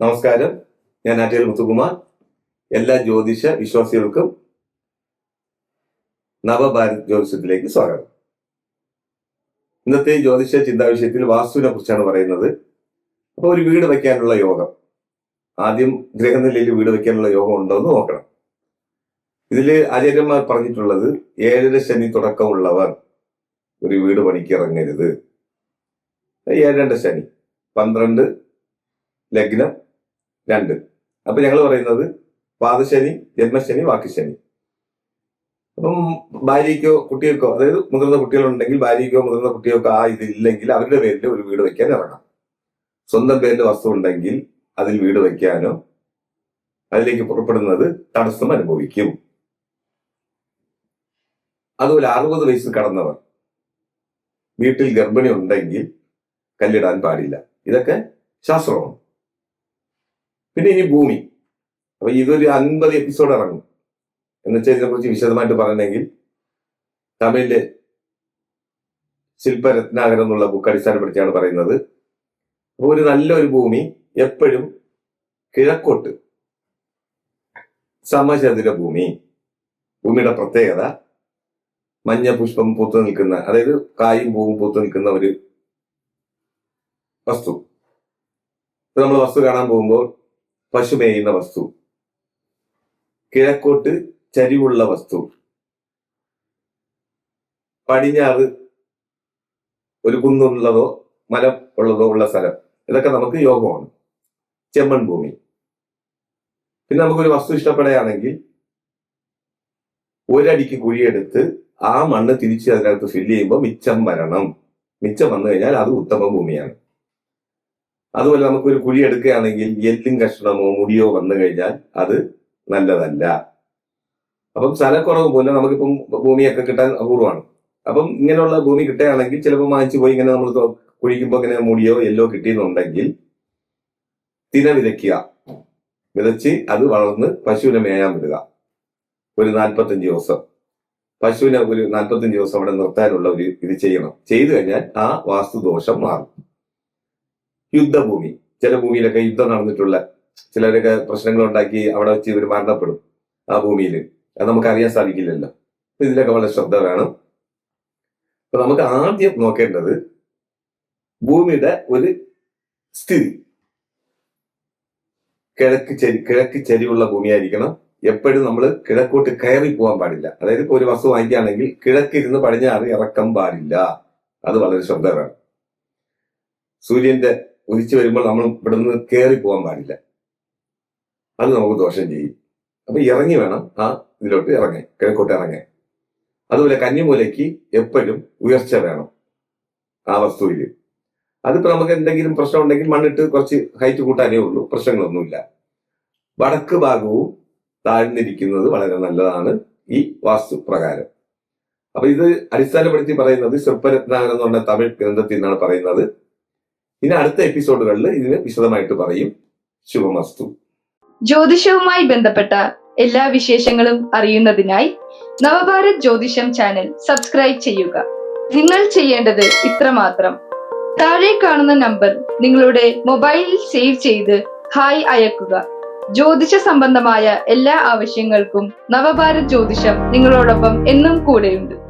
നമസ്കാരം. ഞാൻ ആറ്റേൽ മുത്തുകുമാർ. എല്ലാ ജ്യോതിഷ വിശ്വാസികൾക്കും നവഭാരത് ജ്യോതിഷത്തിലേക്ക് സ്വാഗതം. ഇന്നത്തെ ജ്യോതിഷ ചിന്താ വിഷയത്തിൽ വാസ്തുവിനെ കുറിച്ചാണ് പറയുന്നത്. അപ്പോൾ ഒരു വീട് വയ്ക്കാനുള്ള യോഗം. ആദ്യം ഗ്രഹനിലയിൽ വീട് വയ്ക്കാനുള്ള യോഗം ഉണ്ടോ എന്ന് നോക്കണം. ഇതിൽ ആചാര്യന്മാർ പറഞ്ഞിട്ടുള്ളത് ഏഴര ശനി തുടക്കമുള്ളവർ ഒരു വീട് പണിക്ക് ഇറങ്ങരുത് ഏഴര ശനി. പന്ത്രണ്ട് ലഗ്നം. രണ്ട്. അപ്പൊ ഞങ്ങൾ പറയുന്നത് പാദശനി ജന്മശനി വാക്കുശനി അപ്പം ഭാര്യയ്ക്കോ കുട്ടികൾക്കോ അതായത് മുതിർന്ന കുട്ടികളുണ്ടെങ്കിൽ ഭാര്യയ്ക്കോ മുതിർന്ന കുട്ടികൾക്കോ ആ ഇതില്ലെങ്കിൽ അവരുടെ പേരിൽ ഒരു വീട് വയ്ക്കാൻ ഇറങ്ങാം സ്വന്തം പേരിൽ വസ്തു ഉണ്ടെങ്കിൽ അതിൽ വീട് വയ്ക്കാനോ അതിലേക്ക് പുറപ്പെടുന്നത് തടസ്സം അനുഭവിക്കും. അതുപോലെ അറുപത് വയസ്സ് കടന്നവർ വീട്ടിൽ ഗർഭിണി ഉണ്ടെങ്കിൽ കല്ലിടാൻ പാടില്ല. ഇതൊക്കെ ശാസ്ത്രമാണ്. പിന്നെ ഇനി ഭൂമി. അപ്പൊ ഇതൊരു അൻപത് എപ്പിസോഡ് ഇറങ്ങും. എന്ന് വെച്ചാൽ ഇതിനെ കുറിച്ച് വിശദമായിട്ട് പറയണമെങ്കിൽ തമിഴിൽ ശില്പരത്നാകരം എന്നുള്ള ബുക്ക് അടിസ്ഥാനപ്പെടുത്തിയാണ് പറയുന്നത്. അപ്പൊ ഒരു നല്ലൊരു ഭൂമി എപ്പോഴും കിഴക്കോട്ട്. സമചതുര ഭൂമി. ഭൂമിയുടെ പ്രത്യേകത മഞ്ഞ പുഷ്പം പൂത്തു നിൽക്കുന്ന അതായത് കായും പൂവും പൂത്തു നിൽക്കുന്ന ഒരു വസ്തു. നമ്മൾ വസ്തു കാണാൻ പോകുമ്പോൾ പശു മേയുന്ന വസ്തു. കിഴക്കോട്ട് ചരിവുള്ള വസ്തു. പടിഞ്ഞാറ് ഒരു കുന്നുള്ളതോ മല ഉള്ളതോ ഉള്ള സ്ഥലം. ഇതൊക്കെ നമുക്ക് യോഗമാണ് ചെമ്മൺ ഭൂമി. പിന്നെ നമുക്കൊരു വസ്തു ഇഷ്ടപ്പെടുകയാണെങ്കിൽ ഒരടിക്ക് കുഴിയെടുത്ത് ആ മണ്ണ് തിരിച്ച് അതിനകത്ത് ഫില്ല് ചെയ്യുമ്പോൾ മിച്ചം വരണം. മിച്ചം വന്നു കഴിഞ്ഞാൽ അത് ഉത്തമ ഭൂമിയാണ്. അതുപോലെ നമുക്കൊരു കുഴി എടുക്കുകയാണെങ്കിൽ എല്ലും കഷ്ണമോ മുടിയോ വന്നു കഴിഞ്ഞാൽ അത് നല്ലതല്ല. അപ്പം സ്ഥലക്കുറവ് പോലെ നമുക്കിപ്പം ഭൂമിയൊക്കെ കിട്ടാൻ അപൂർവമാണ്. അപ്പം ഇങ്ങനെയുള്ള ഭൂമി കിട്ടുകയാണെങ്കിൽ ചിലപ്പോൾ വാങ്ങിച്ചു പോയി ഇങ്ങനെ നമ്മൾ കുഴിക്കുമ്പോൾ ഇങ്ങനെ മുടിയോ എല്ലോ കിട്ടിയെന്നുണ്ടെങ്കിൽ തിന വിതയ്ക്കുക. വിതച്ച് അത് വളർന്ന് പശുവിനെ മേയാൻ വിടുക. ഒരു നാൽപ്പത്തഞ്ച് ദിവസം. പശുവിനെ ഒരു നാൽപ്പത്തഞ്ച് ദിവസം അവിടെ നിർത്താനുള്ള ഒരു ഇത് ചെയ്യണം. ചെയ്തു കഴിഞ്ഞാൽ ആ വാസ്തുദോഷം മാറും. യുദ്ധഭൂമി. ചില ഭൂമിയിലൊക്കെ യുദ്ധം നടന്നിട്ടുള്ള ചിലരൊക്കെ പ്രശ്നങ്ങൾ ഉണ്ടാക്കി അവിടെ വെച്ച് ഇവർ മരണപ്പെടും ആ ഭൂമിയിൽ അത് നമുക്ക് അറിയാൻ സാധിക്കില്ലല്ലോ ഇതിലൊക്കെ വളരെ ശ്രദ്ധ വേണം. അപ്പൊ നമുക്ക് ആദ്യം നോക്കേണ്ടത് ഭൂമിയുടെ ഒരു സ്ഥിതി. കിഴക്ക് ചരി കിഴക്ക് ചരിവുള്ള ഭൂമിയായിരിക്കണം. എപ്പോഴും നമ്മൾ കിഴക്കോട്ട് കയറി പോകാൻ പാടില്ല. അതായത് ഇപ്പൊ ഒരു വസ്തു വാങ്ങിക്കുകയാണെങ്കിൽ കിഴക്കിരുന്ന് പടിഞ്ഞാറ് ഇറക്കാൻ പാടില്ല. അത് വളരെ ശ്രദ്ധ വേണം. സൂര്യന്റെ ഉദിച്ചു വരുമ്പോൾ നമ്മൾ ഇവിടെ നിന്ന് കയറി പോകാൻ പാടില്ല. അത് നമുക്ക് ദോഷം ചെയ്യും. അപ്പൊ ഇറങ്ങി വേണം. ആ ഇതിലോട്ട് ഇറങ്ങാൻ. കിഴക്കോട്ട് ഇറങ്ങാൻ. അതുപോലെ കന്നിമൂലയ്ക്ക് എപ്പോഴും ഉയർച്ച വേണം. ആ വസ്തുവിൽ അതിപ്പോ നമുക്ക് എന്തെങ്കിലും പ്രശ്നം ഉണ്ടെങ്കിൽ മണ്ണിട്ട് കുറച്ച് ഹൈറ്റ് കൂട്ടാനേ ഉള്ളൂ. പ്രശ്നങ്ങളൊന്നുമില്ല. വടക്ക് ഭാഗവും താഴ്ന്നിരിക്കുന്നത് വളരെ നല്ലതാണ് ഈ വാസ്തു പ്രകാരം. അപ്പൊ ഇത് അടിസ്ഥാനപ്പെടുത്തി പറയുന്നത് ശില്പരത്നാകരം എന്ന് പറഞ്ഞ തമിഴ് ഗ്രന്ഥത്തിൽ നിന്നാണ് പറയുന്നത്. ഇനി അടുത്ത എപ്പിസോഡുകളിൽ ഇതിന് വിശദമായിട്ട് പറയും. ശുഭമസ്തു. ജ്യോതിഷവുമായി ബന്ധപ്പെട്ട എല്ലാ വിശേഷങ്ങളും അറിയുന്നതിനായി നവഭാരത് ജ്യോതിഷം ചാനൽ സബ്സ്ക്രൈബ് ചെയ്യുക. നിങ്ങൾ ചെയ്യേണ്ടത് ഇത്രമാത്രം. താഴെ കാണുന്ന നമ്പർ നിങ്ങളുടെ മൊബൈലിൽ സേവ് ചെയ്ത് ഹായ് അയക്കുക. ജ്യോതിഷ സംബന്ധമായ എല്ലാ ആവശ്യങ്ങൾക്കും നവഭാരത് ജ്യോതിഷം നിങ്ങളോടൊപ്പം എന്നും കൂടെയുണ്ട്.